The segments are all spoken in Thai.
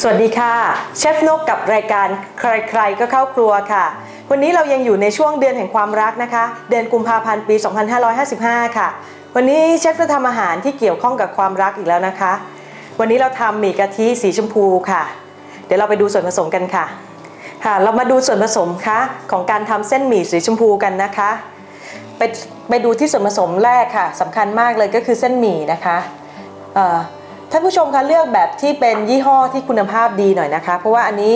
สวัสดีค่ะเชฟนกกับรายการใครๆก็เข้าครัวค่ะ วันนี้เรายังอยู่ในช่วงเดือนแห่งความรักนะคะ เดือนกุมภาพันธ์ปี 2555 ค่ะ วันนี้เชฟจะทำอาหารที่เกี่ยวข้องกับความรักอีกแล้วนะคะ วันนี้เราทำหมี่กะทิสีชมพูค่ะ เดี๋ยวเราไปดูส่วนผสมกันค่ะ ค่ะ เรามาดูส่วนผสมค่ะของการทำเส้นหมี่สีชมพูกันนะคะไปไปดูที่ส่วนผสมแรกค่ะสำคัญมากเลยก็คือเส้นหมี่นะคะเอ่อ ท่านผู้ชมคะเลือกแบบที่เป็นยี่ห้อที่คุณภาพดีหน่อยนะคะ เพราะว่าอันนี้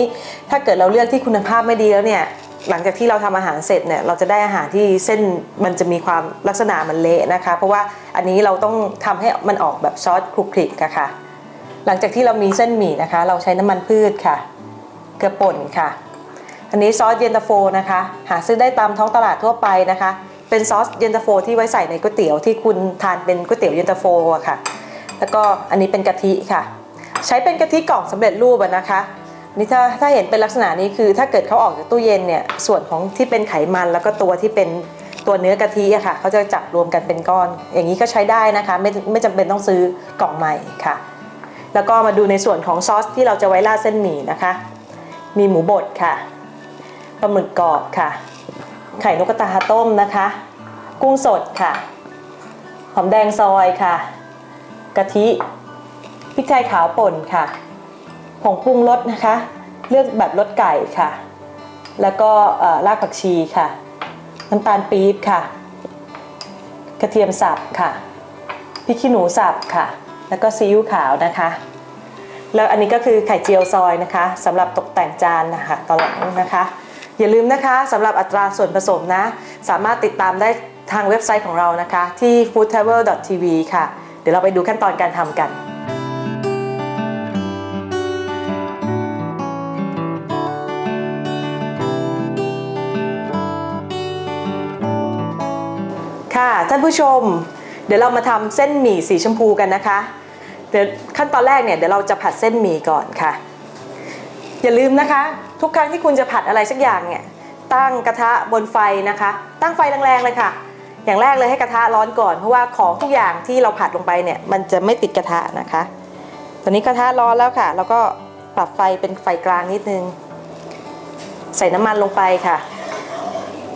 ถ้าเกิดเราเลือกที่คุณภาพไม่ดีแล้วเนี่ยหลังจากที่เราทำอาหารเสร็จเนี่ยเราจะได้อาหารที่เส้นมันจะมีความลักษณะมันเละนะคะ เพราะว่าอันนี้เราต้องทำให้มันออกแบบซอสคลุกคลิกอะค่ะ หลังจากที่เรามีเส้นหมี่นะคะ เราใช้น้ำมันพืชค่ะเกลือป่นค่ะ อันนี้ซอสเย็นตาโฟนะคะ หาซื้อได้ตามท้องตลาดทั่วไปนะคะ เป็นซอสเย็นตาโฟที่ไว้ใส่ในก๋วยเตี๋ยวที่คุณทานเป็นก๋วยเตี๋ยวเย็นตาโฟอะค่ะ แล้วก็อันนี้เป็นกะทิค่ะ ใช้เป็นกะทิกล่องสำเร็จรูปนะคะนี่ถ้าถ้าเห็นเป็นลักษณะนี้คือ ถ้าเกิดเขาออกจากตู้เย็นเนี่ยส่วนของที่เป็นไขมันแล้วก็ตัวที่เป็นตัวเนื้อกะทิอะค่ะเขาจะจับรวมกันเป็นก้อน อย่างนี้ก็ใช้ได้นะคะไม่ไม่จำเป็นต้องซื้อกล่องใหม่ค่ะ แล้วก็มาดูในส่วนของซอสที่เราจะไว้ราดเส้นหมี่นะคะ มีหมูบดค่ะปลาหมึกกรอบค่ะ ไข่นกกระทาต้มนะคะ กุ้งสดค่ะ หอมแดงซอยค่ะ กะทิพริกไทยขาวป่นค่ะผงปรุงรสนะคะ เลือกแบบรสไก่ค่ะ แล้วก็รากผักชีค่ะ น้ำตาลปี๊บค่ะ กระเทียมสับค่ะพริกขี้หนูสับค่ะ แล้วก็ซีอิ๊วขาวนะคะ แล้วอันนี้ก็คือไข่เจียวซอยนะคะสำหรับตกแต่งจานนะคะตอนหลังนะคะ อย่าลืมนะคะสำหรับอัตราส่วนผสมนะ สามารถติดตามได้ทางเว็บไซต์ของเรานะคะ ที่ foodtravel.tv ค่ะ ดี๋ยวเราไปดูขั้นตอนการทำกันค่ะท่านผู้ชม เดี๋ยวเรามาทำเส้นหมี่สีชมพูกันนะคะเดี๋ยวขั้นตอนแรกเนี่ยเดี๋ยวเราจะผัดเส้นหมี่ก่อนค่ะ อย่าลืมนะคะ ทุกครั้งที่คุณจะผัดอะไรสักอย่างเนี่ยตั้งกระทะบนไฟนะคะ ตั้งไฟแรงๆเลยค่ะ อย่างแรกเลยให้กระทะร้อนก่อน เพราะว่าของทุกอย่างที่เราผัดลงไปเนี่ยมันจะไม่ติดกระทะนะคะ ตอนนี้กระทะร้อนแล้วค่ะ แล้วก็ปรับไฟเป็นไฟกลางนิดนึง ใส่น้ำมันลงไปค่ะ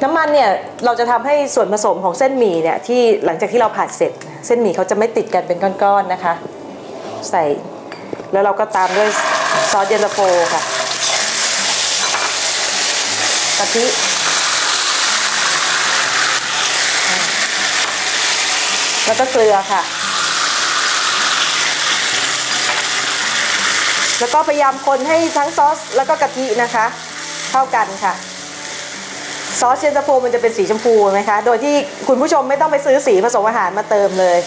น้ำมันเนี่ยเราจะทำให้ส่วนผสมของเส้นหมี่เนี่ยที่หลังจากที่เราผัดเสร็จ เส้นหมี่เขาจะไม่ติดกันเป็นก้อนๆนะคะ ใส่แล้วเราก็ตามด้วยซอสเย็นตาโฟค่ะกะทิ แล้วก็เกลือค่ะ แล้วก็พยายามคนให้ทั้งซอสแล้วก็กะทินะคะ เข้ากันค่ะ ซอสเย็นตาโฟมันจะเป็นสีชมพูไหมคะ โดยที่คุณผู้ชมไม่ต้องไปซื้อสีผสมอาหารมาเติมเลย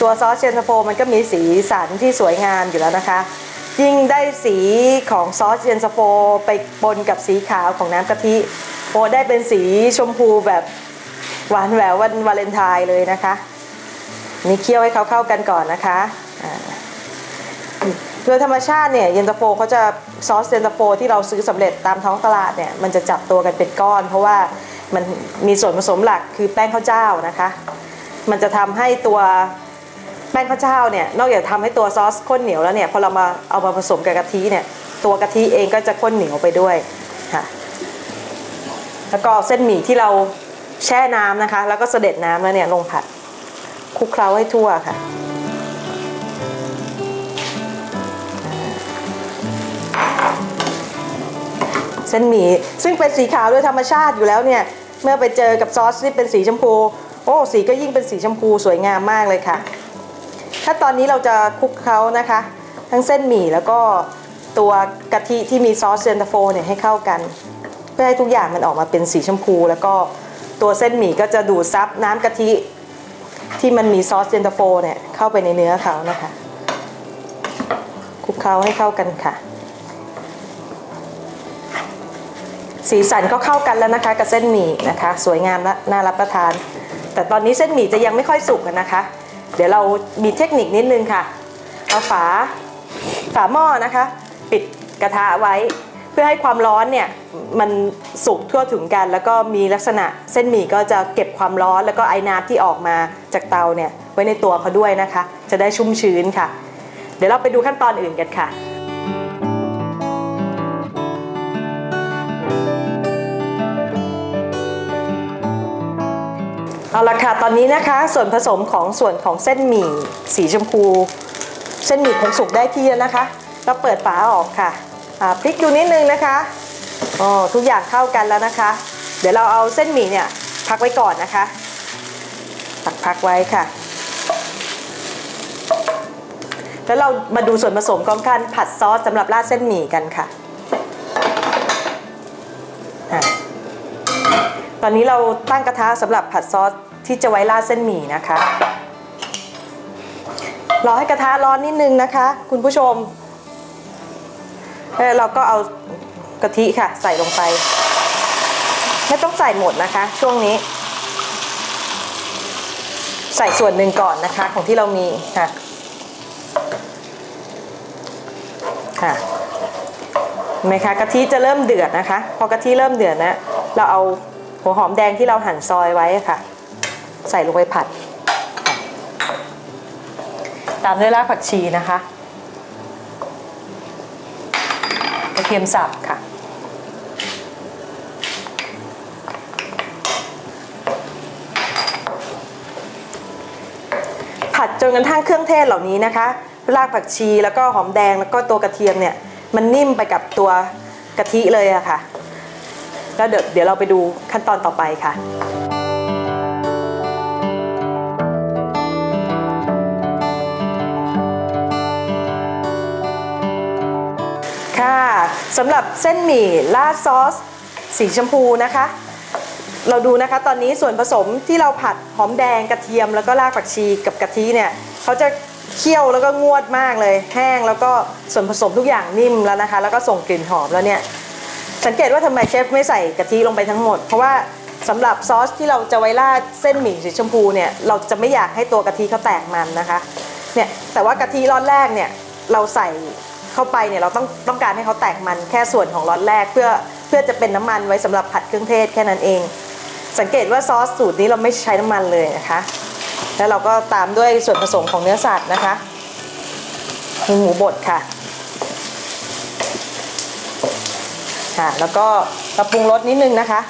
ตัวซอสเย็นตาโฟมันก็มีสีสันที่สวยงามอยู่แล้วนะคะ ยิ่งได้สีของซอสเย็นตาโฟไปปนกับสีขาวของน้ำกะทิโอได้เป็นสีชมพูแบบหวานแหวววันวาเลนไทน์เลยนะคะ นี่เคี่ยวให้เขาเข้ากันก่อนนะคะโดยธรรมชาติเนี่ยเย็นตาโฟเขาจะซอสเย็นตาโฟที่เราซื้อสำเร็จตามท้องตลาดเนี่ยมันจะจับตัวกันเป็นก้อน เพราะว่ามันมีส่วนผสมหลักคือแป้งข้าวเจ้านะคะ มันจะทำให้ตัวแป้งข้าวเจ้าเนี่ยนอกจากทำให้ตัวซอสข้นเหนียวแล้วเนี่ยพอเรามาเอามาผสมกับกะทิเนี่ยตัวกะทิเองก็จะข้นเหนียวไปด้วยค่ะแล้วก็เส้นหมี่ที่เราแช่น้ำนะคะ แล้วก็เสด็จน้ำแล้วเนี่ยลงผัด ลุกเคล้าให้ทั่วค่ะ เส้นหมี่ซึ่งเป็นสีขาวโดยธรรมชาติอยู่แล้วเนี่ย เมื่อไปเจอกับซอสที่เป็นสีชมพู โอ้ สีก็ยิ่งเป็นสีชมพูสวยงามมากเลยค่ะถ้าตอนนี้เราจะคลุกเคล้านะคะ ทั้งเส้นหมี่แล้วก็ตัวกะทิที่มีซอสเซนตาโฟเนี่ยให้เข้ากัน เพื่อให้ทุกอย่างมันออกมาเป็นสีชมพู แล้วก็ตัวเส้นหมี่ก็จะดูดซับน้ำกะทิ ที่มันมีซอสเซนตาโฟเนี่ยเข้าไปในเนื้อเขานะคะคลุกเคล้าให้เข้ากันค่ะ สีสันก็เข้ากันแล้วนะคะ กับเส้นหมี่นะคะ สวยงามและน่ารับประทาน แต่ตอนนี้เส้นหมี่จะยังไม่ค่อยสุกนะคะ เดี๋ยวเรามีเทคนิคนิดนึงค่ะ เอาฝาฝาหม้อนะคะ ปิดกระทะไว้ื่อให้ความร้อนเนี่ยมันสุกทั่วถึงกัน แล้วก็มีลักษณะเส้นหมี่ก็จะเก็บความร้อนแล้วก็ไอ้น้ำที่ออกมาจากเตาเนี่ยไว้ในตัวเขาด้วยนะคะ จะได้ชุ่มชื้นค่ะ เดี๋ยวเราไปดูขั้นตอนอื่นกันค่ะเอาละค่ะตอนนี้นะคะส่วนผสมของส่วนของเส้นหมี่สีชมพู เส้นหมี่คงสุกได้ที่แล้วนะคะ เราเปิดฝาออกค่ะ พลิกดูนิดนึงนะคะอ๋อทุกอย่างเข้ากันแล้วนะคะ เดี๋ยวเราเอาเส้นหมี่เนี่ยพักไว้ก่อนนะคะตักพักไว้ค่ะ แล้วเรามาดูส่วนผสมของการผัดซอสสำหรับราดเส้นหมี่กันค่ะอะ ตอนนี้เราตั้งกระทะสำหรับผัดซอสที่จะไว้ราดเส้นหมี่นะคะ รอให้กระทะร้อนนิดนึงนะคะ คุณผู้ชม แล้วเราก็เอากะทิค่ะ ใส่ลงไป ไม่ต้องใส่หมดนะคะ ช่วงนี้ ใส่ส่วนหนึ่งก่อนนะคะ ของที่เรามีค่ะค่ะเห็นไหมคะกะทิจะเริ่มเดือดนะคะ พอกะทิเริ่มเดือดนะเราเอาหัวหอมแดงที่เราหั่นซอยไว้ค่ะ ใส่ลงไปผัด ตามด้วยรากผักชีนะคะ ก ระเทียมสับค่ะ ผัดจนกระทั่งเครื่องเทศเหล่านี้นะคะ รากผักชีแล้วก็หอมแดงแล้วก็ตัวกระเทียมเนี่ย มันนิ่มไปกับตัวกะทิเลยอะค่ะ แล้วเดี๋ยวเราไปดูขั้นตอนต่อไปค่ะค่ะ สำหรับเส้นหมี่ราดซอส สีชมพูนะคะ เราดูนะคะตอนนี้ส่วนผสมที่เราผัดหอมแดงกระเทียมแล้วก็รากผักชีกับกะทิเนี่ยเขาจะเคี่ยวแล้วก็งวดมากเลย แห้งแล้วก็ส่วนผสมทุกอย่างนิ่มแล้วนะคะ แล้วก็ส่งกลิ่นหอมแล้วเนี่ยสังเกตว่าทำไมเชฟไม่ใส่กะทิลงไปทั้งหมด เพราะว่าสำหรับซอสที่เราจะไว้ราดเส้นหมี่สีชมพูเนี่ยเราจะไม่อยากให้ตัวกะทิเขาแตกมันนะคะเนี่ยแต่ว่ากะทิร้อนแรกเนี่ยเราใส่ เข้าไปเนี่ยเราต้องต้องการให้เขาแตกมันแค่ส่วนของร้อนแรกเพื่อเพื่อจะเป็นน้ำมันไว้สำหรับผัดเครื่องเทศแค่นั้นเอง สังเกตว่าซอสสูตรนี้เราไม่ใช้น้ำมันเลยนะคะ แล้วเราก็ตามด้วยส่วนผสมของเนื้อสัตว์นะคะมีหมูบดค่ะค่ะ แล้วก็เราปรุงรสนิดนึงนะคะ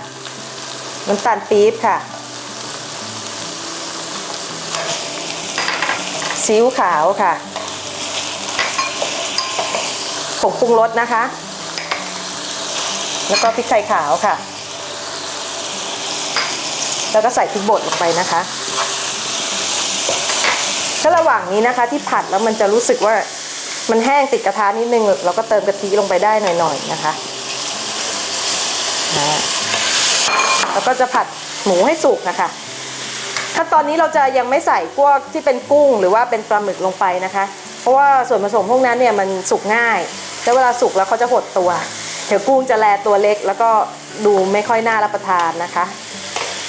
น้ำตาลปี๊บค่ะซีอิ๊วขาวค่ะ ผงปรุงรสนะคะ แล้วก็พริกไทยขาวค่ะ แล้วก็ใส่พริกบดลงไปนะคะ ถ้าระหว่างนี้นะคะที่ผัดแล้วมันจะรู้สึกว่ามันแห้งติดกระทะนิดนึงเราก็เติมกะทิลงไปได้หน่อยๆนะคะแล้วก็จะผัดหมูให้สุกนะคะขั้นตอนนี้เราจะยังไม่ใส่พวกที่เป็นกุ้งหรือว่าเป็นปลาหมึกลงไปนะคะ เพราะว่าส่วนผสมพวกนั้นเนี่ยมันสุกง่าย แล้วเวลาสุกแล้วเขาจะหดตัว เดี๋ยวกุ้งจะแลตัวเล็ก แล้วก็ดูไม่ค่อยน่ารับประทานนะคะ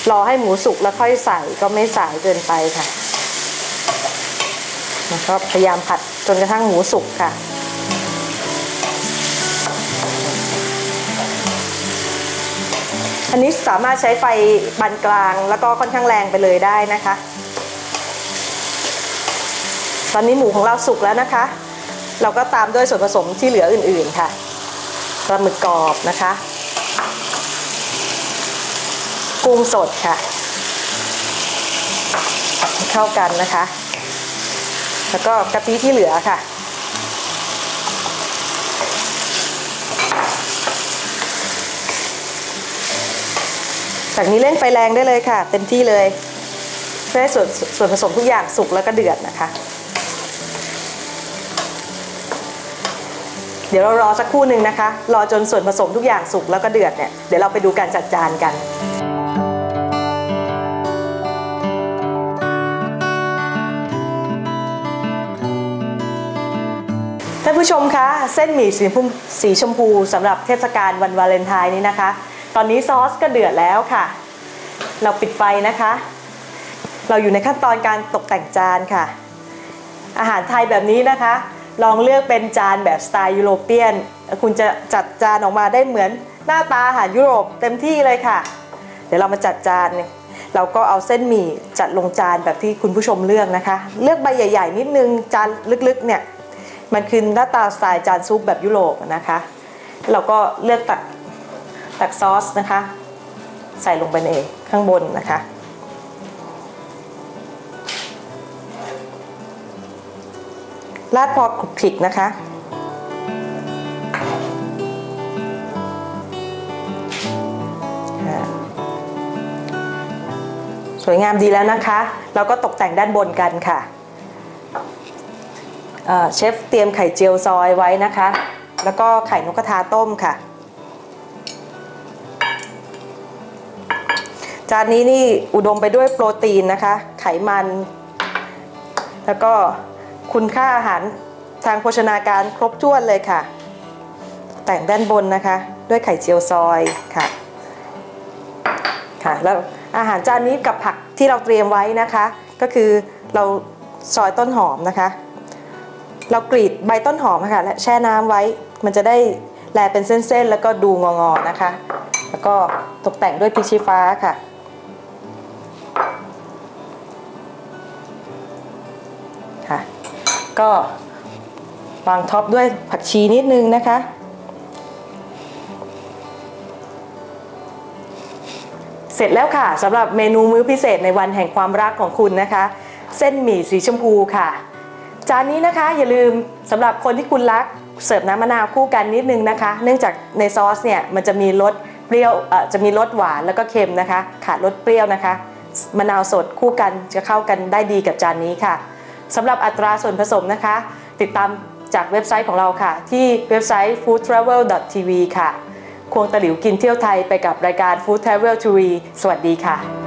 รอให้หมูสุกแล้วค่อยใส่ก็ไม่สายเกินไปค่ะแล้วก็พยายามผัดจนกระทั่งหมูสุกค่ะอันนี้สามารถใช้ไฟปานกลางแล้วก็ค่อนข้างแรงไปเลยได้นะคะ ตอนนี้หมูของเราสุกแล้วนะคะ เราก็ตามด้วยส่วนผสมที่เหลืออื่นๆค่ะปลาหมึกกรอบนะคะ กุ้งสดค่ะ เข้ากันนะคะ แล้วก็กะทิที่เหลือค่ะจากนี้เล่นไฟแรงได้เลยค่ะ เต็มที่เลยเพื่อให้ส่วนส่วนผสมทุกอย่างสุกแล้วก็เดือดนะคะ เดี๋ยวเรารอสักครู่หนึ่งนะคะ รอจนส่วนผสมทุกอย่างสุกแล้วก็เดือดเนี่ย เดี๋ยวเราไปดูการจัดจานกันท่านผู้ชมคะ เส้นหมี่สีชมพูสีชมพูสำหรับเทศกาลวันวาเลนไทน์นี้นะคะ ตอนนี้ซอสก็เดือดแล้วค่ะ เราปิดไฟนะคะ เราอยู่ในขั้นตอนการตกแต่งจานค่ะ อาหารไทยแบบนี้นะคะ ลองเลือกเป็นจานแบบสไตล์ยุโรเปียน คุณจะจัดจานออกมาได้เหมือนหน้าตาอาหารยุโรปเต็มที่เลยค่ะ เดี๋ยวเรามาจัดจาน เราก็เอาเส้นหมี่จัดลงจานแบบที่คุณผู้ชมเลือกนะคะ เลือกใบใหญ่ ๆ นิดนึงจานลึกๆเนี่ยมันคือหน้าตาสไตล์จานซุปแบบยุโรปนะคะ เราก็เลือกตักตักซอสนะคะ ใส่ลงไปในข้างบนนะคะ ราดพอคลุกคลิกนะคะ สวยงามดีแล้วนะคะ เราก็ตกแต่งด้านบนกันค่ะเเชฟเตรียมไข่เจียวซอยไว้นะคะ แล้วก็ไข่นกกระทาต้มค่ะ จานนี้นี่อุดมไปด้วยโปรตีนนะคะ ไขมัน แล้วก็ คุณค่าอาหารทางโภชนาการครบถ้วนเลยค่ะ แต่งด้านบนนะคะ ด้วยไข่เจียวซอยค่ะค่ะแล้วอาหารจานนี้กับผักที่เราเตรียมไว้นะคะ ก็คือเราซอยต้นหอมนะคะ เรากรีดใบต้นหอมค่ะและแช่น้ำไว้มันจะได้แลเป็นเส้นๆ แล้วก็ดูงอๆนะคะ แล้วก็ตกแต่งด้วยพริกชี้ฟ้าค่ะ ก็วางท็อปด้วยผักชีนิดนึงนะคะ เสร็จแล้วค่ะสำหรับเมนูมื้อพิเศษในวันแห่งความรักของคุณนะคะ เส้นหมี่สีชมพูค่ะ จานนี้นะคะอย่าลืมสำหรับคนที่คุณรักเสิร์ฟน้ำมะนาวคู่กันนิดนึงนะคะ เนื่องจากในซอสเนี่ยมันจะมีรสเปรี้ยวจะมีรสหวานแล้วก็เค็มนะคะ ขาดรสเปรี้ยวนะคะ มะนาวสดคู่กันจะเข้ากันได้ดีกับจานนี้ค่ะ สำหรับอัตราส่วนผสมนะคะ ติดตามจากเว็บไซต์ของเราค่ะ ที่เว็บไซต์ foodtravel.tv ค่ะ ควงตะหลิวกินเที่ยวไทยไปกับรายการ Food Travel TV สวัสดีค่ะ